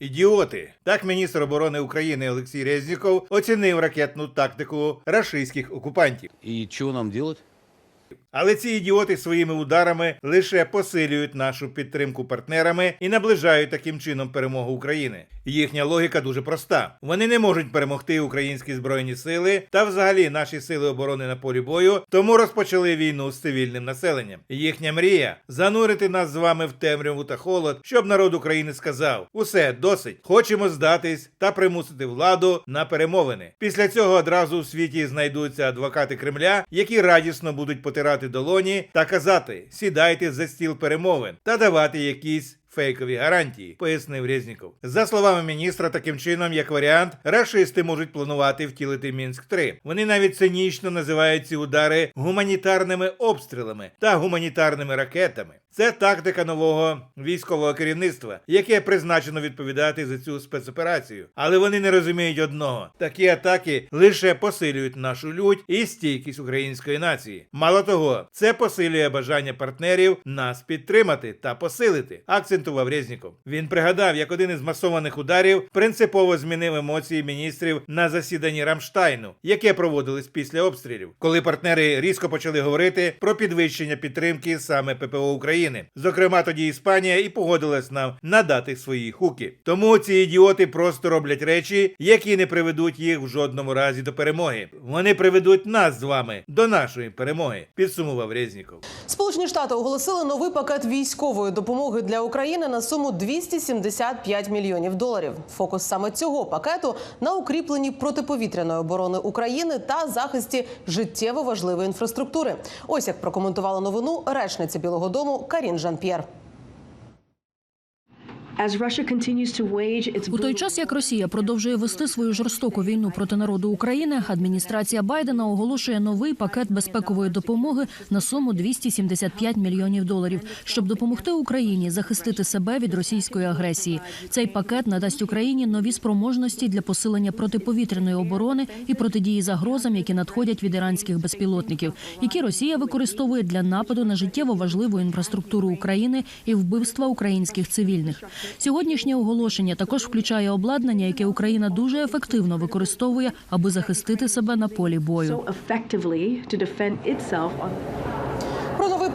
Ідіоти. Так міністр оборони України Олексій Резніков оцінив ракетну тактику рашистських окупантів. І що нам делать? Але ці ідіоти своїми ударами лише посилюють нашу підтримку партнерами і наближають таким чином перемогу України. Їхня логіка дуже проста: вони не можуть перемогти українські збройні сили та взагалі наші сили оборони на полі бою, тому розпочали війну з цивільним населенням. Їхня мрія занурити нас з вами в темряву та холод, щоб народ України сказав: усе досить, хочемо здатись та примусити владу на перемовини. Після цього одразу у світі знайдуться адвокати Кремля, які радісно будуть потирати долоні та казати: сідайте за стіл перемовин та давати якісь. Фейкові гарантії, пояснив Резніков. За словами міністра, таким чином, як варіант, рашисти можуть планувати втілити Мінськ 3 Вони навіть цинічно називають ці удари гуманітарними обстрілами та гуманітарними ракетами. Це тактика нового військового керівництва, яке призначено відповідати за цю спецоперацію. Але вони не розуміють одного: такі атаки лише посилюють нашу лють і стійкість української нації. Мало того, це посилює бажання партнерів нас підтримати та посилити. Акцентував Резніков. Він пригадав, як один із масованих ударів принципово змінив емоції міністрів на засіданні Рамштайну, яке проводилось після обстрілів, коли партнери різко почали говорити про підвищення підтримки саме ППО України. Зокрема, тоді Іспанія і погодилась нам надати свої хуки. Тому ці ідіоти просто роблять речі, які не приведуть їх в жодному разі до перемоги. Вони приведуть нас з вами до нашої перемоги. Підсумував Резніков. Сполучені Штати оголосили новий пакет військової допомоги для України на суму 275 мільйонів доларів. Фокус саме цього пакету на укріпленні протиповітряної оборони України та захисті життєво важливої інфраструктури. Ось як прокоментувала новину речниця Білого Дому Карін Жан-П'єр. У той час, як Росія продовжує вести свою жорстоку війну проти народу України, адміністрація Байдена оголошує новий пакет безпекової допомоги на суму 275 мільйонів доларів, щоб допомогти Україні захистити себе від російської агресії. Цей пакет надасть Україні нові спроможності для посилення протиповітряної оборони і протидії загрозам, які надходять від іранських безпілотників, які Росія використовує для нападу на життєво важливу інфраструктуру України і вбивства українських цивільних. Сьогоднішнє оголошення також включає обладнання, яке Україна дуже ефективно використовує, аби захистити себе на полі бою.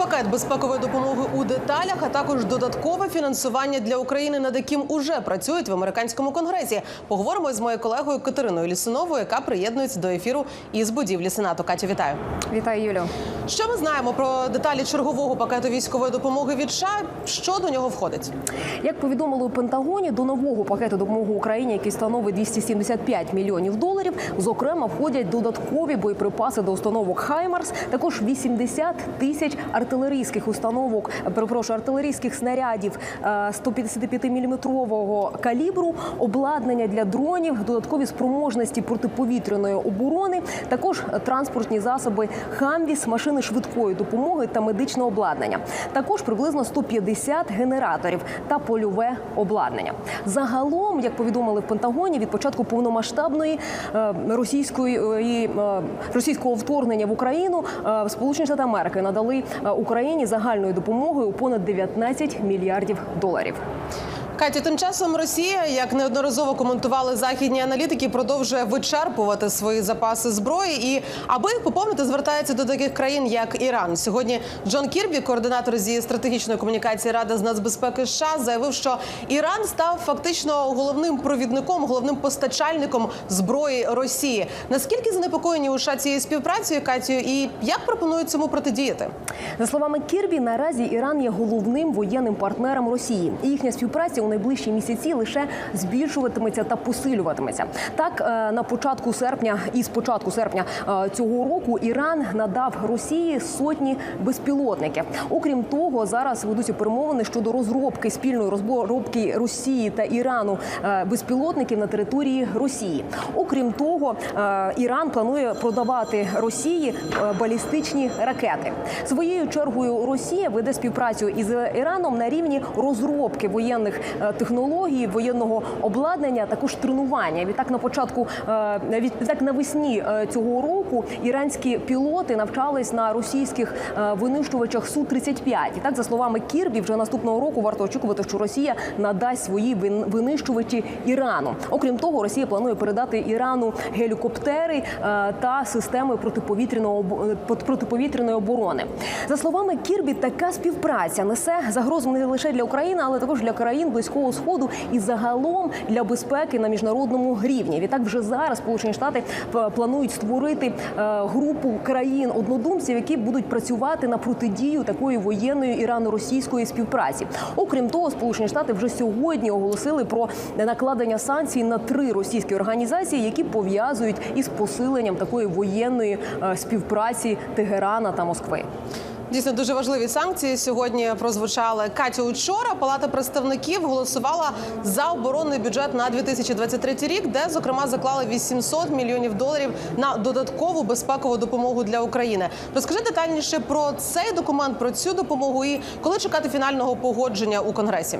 Пакет безпекової допомоги у деталях, а також додаткове фінансування для України, над яким уже працюють в американському конгресі. Поговоримо з моєю колегою Катериною Лісуновою, яка приєднується до ефіру із будівлі Сенату. Катю, вітаю. Вітаю, Юлю. Що ми знаємо про деталі чергового пакету військової допомоги від США? Що до нього входить? Як повідомили у Пентагоні, до нового пакету допомоги Україні, який становить 275 мільйонів доларів, зокрема входять додаткові боєприпаси до установок Хаймарс, також 80 тисяч артилерійських установок, перепрошую, артилерійських снарядів 155-мм калібру, обладнання для дронів, додаткові спроможності протиповітряної оборони, також транспортні засоби Хамвіс, машини швидкої допомоги та медичне обладнання. Також приблизно 150 генераторів та польове обладнання. Загалом, як повідомили в Пентагоні, від початку повномасштабної е, російської е, е, російського вторгнення в Україну е, Сполучені Штати Америки надали е, Україні загальною допомогою у понад 19 мільярдів доларів. Катю, тим часом Росія, як неодноразово коментували західні аналітики, продовжує вичерпувати свої запаси зброї. І аби їх поповнити, звертається до таких країн, як Іран. Сьогодні Джон Кірбі, координатор зі стратегічної комунікації Ради з нацбезпеки США, заявив, що Іран став фактично головним провідником, головним постачальником зброї Росії. Наскільки занепокоєні у США цією співпрацею, Катю, і як пропонують цьому протидіяти? За словами Кірбі, наразі Іран є головним воєнним партнером Росії, і їхня співпраця у найближчі місяці лише збільшуватиметься та посилюватиметься. Так е, на початку серпня і з початку серпня е, цього року Іран надав Росії сотні безпілотників. Окрім того, зараз ведуться перемовини щодо розробки спільної розробки Росії та Ірану е, безпілотників на території Росії. Окрім того, Іран планує продавати Росії балістичні ракети. Своєю чергою Росія веде співпрацю із Іраном на рівні розробки воєнних технології, воєнного обладнання, також тренування. Відтак на початку е, відтак навесні е, цього року іранські пілоти навчались на російських е, винищувачах су 35 І так, за словами Кірбі, вже наступного року варто очікувати, що Росія надасть свої винищувачі Ірану. Окрім того, Росія планує передати Ірану гелікоптери е, та системи протиповітряного е, протиповітряної оборони. За словами Кірбі, така співпраця несе загрозу не лише для України, але також для країн близького сходу і загалом для безпеки на міжнародному рівні. Відтак, вже зараз Сполучені Штати планують створити е, групу країн однодумців, які будуть працювати на протидію такої воєнної ірано-російської співпраці. Окрім того, Сполучені Штати вже сьогодні оголосили про накладення санкцій на три російські організації, які пов'язують із посиленням такої воєнної е, співпраці Тегерана та Москви. Дійсно дуже важливі санкції сьогодні прозвучали. Катю учора Палата представників голосувала за оборонний бюджет на 2023 рік, де зокрема заклали 800 мільйонів доларів на додаткову безпекову допомогу для України. Розкажи детальніше про цей документ, про цю допомогу і коли чекати фінального погодження у конгресі.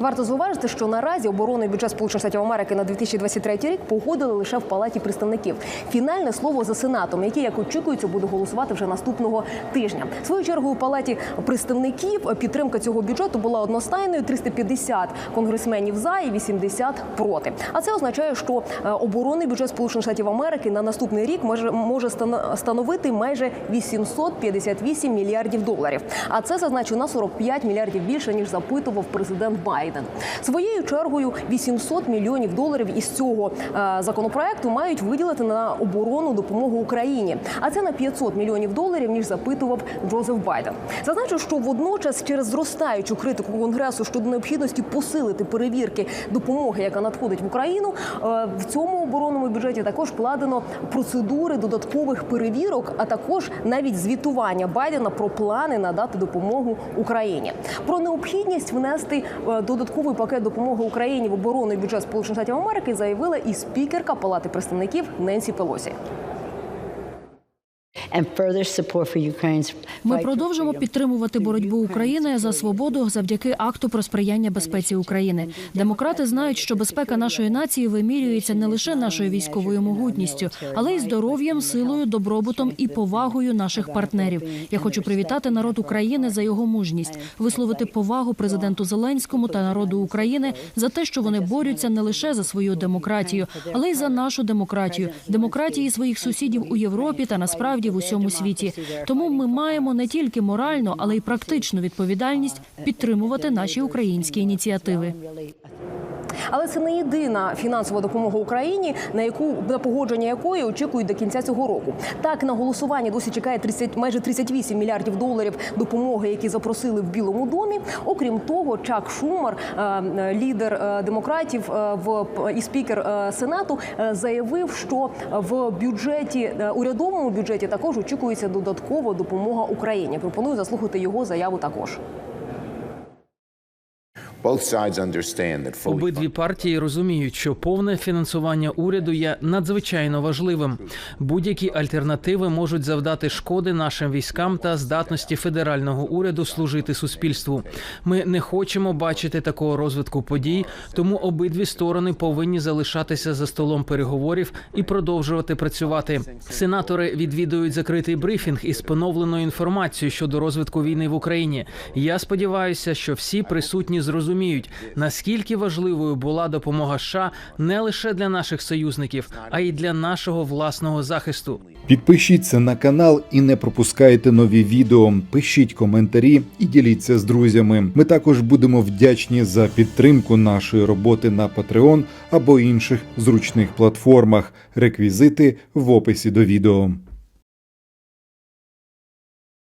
Варто зауважити, що наразі оборонний бюджет Сполучених Штатів Америки на 2023 рік погодили лише в палаті представників. Фінальне слово за сенатом, який, як очікується, буде голосувати вже наступного тижня. В Свою чергу у палаті представників підтримка цього бюджету була одностайною: 350 конгресменів за і 80 проти. А це означає, що е, оборонний бюджет Сполучених Штатів Америки на наступний рік може може стано- становити майже 858 мільярдів доларів. А це зазначу на 45 мільярдів більше ніж запитував президент Байден. Своєю чергою 800 мільйонів доларів із цього е, законопроекту мають виділити на оборону допомогу Україні. А це на 500 мільйонів доларів ніж запитував Джозеф Байден. Зазначу, що водночас через зростаючу критику конгресу щодо необхідності посилити перевірки допомоги, яка надходить в Україну, е, в цьому оборонному бюджеті також вкладено процедури додаткових перевірок, а також навіть звітування Байдена про плани надати допомогу Україні. Про необхідність внести е, додатковий пакет допомоги Україні в оборонний бюджет Сполучених Штатів Америки заявила і спікерка Палати представників Ненсі Пелосі. Ми продовжимо підтримувати боротьбу України за свободу завдяки акту про сприяння безпеці України. Демократи знають, що безпека нашої нації вимірюється не лише нашою військовою могутністю, але й здоров'ям, силою, добробутом і повагою наших партнерів. Я хочу привітати народ України за його мужність, висловити повагу президенту Зеленському та народу України за те, що вони борються не лише за свою демократію, але й за нашу демократію, демократії своїх сусідів у Європі та насправді в усьому світі. Тому ми маємо не тільки моральну, але й практичну відповідальність підтримувати наші українські ініціативи. Але це не єдина фінансова допомога Україні, на яку на погодження якої очікують до кінця цього року. Так на голосування досі чекає 30, майже 38 мільярдів доларів допомоги, які запросили в Білому домі. Окрім того, Чак Шумер, е, е, лідер е, демократів в і спікер сенату, заявив, що в бюджеті урядовому бюджеті також очікується додаткова допомога Україні. Пропоную заслухати його заяву також. Обидві партії розуміють, що повне фінансування уряду є надзвичайно важливим. Будь-які альтернативи можуть завдати шкоди нашим військам та здатності федерального уряду служити суспільству. Ми не хочемо бачити такого розвитку подій, тому обидві сторони повинні залишатися за столом переговорів і продовжувати працювати. Сенатори відвідують закритий брифінг із поновленою інформацією щодо розвитку війни в Україні. Я сподіваюся, що всі присутні зрозуміють, наскільки важливою була допомога США не лише для наших союзників, а й для нашого власного захисту. Підпишіться на канал і не пропускайте нові відео. Пишіть коментарі і діліться з друзями. Ми також будемо вдячні за підтримку нашої роботи на Patreon або інших зручних платформах. Реквізити в описі до відео.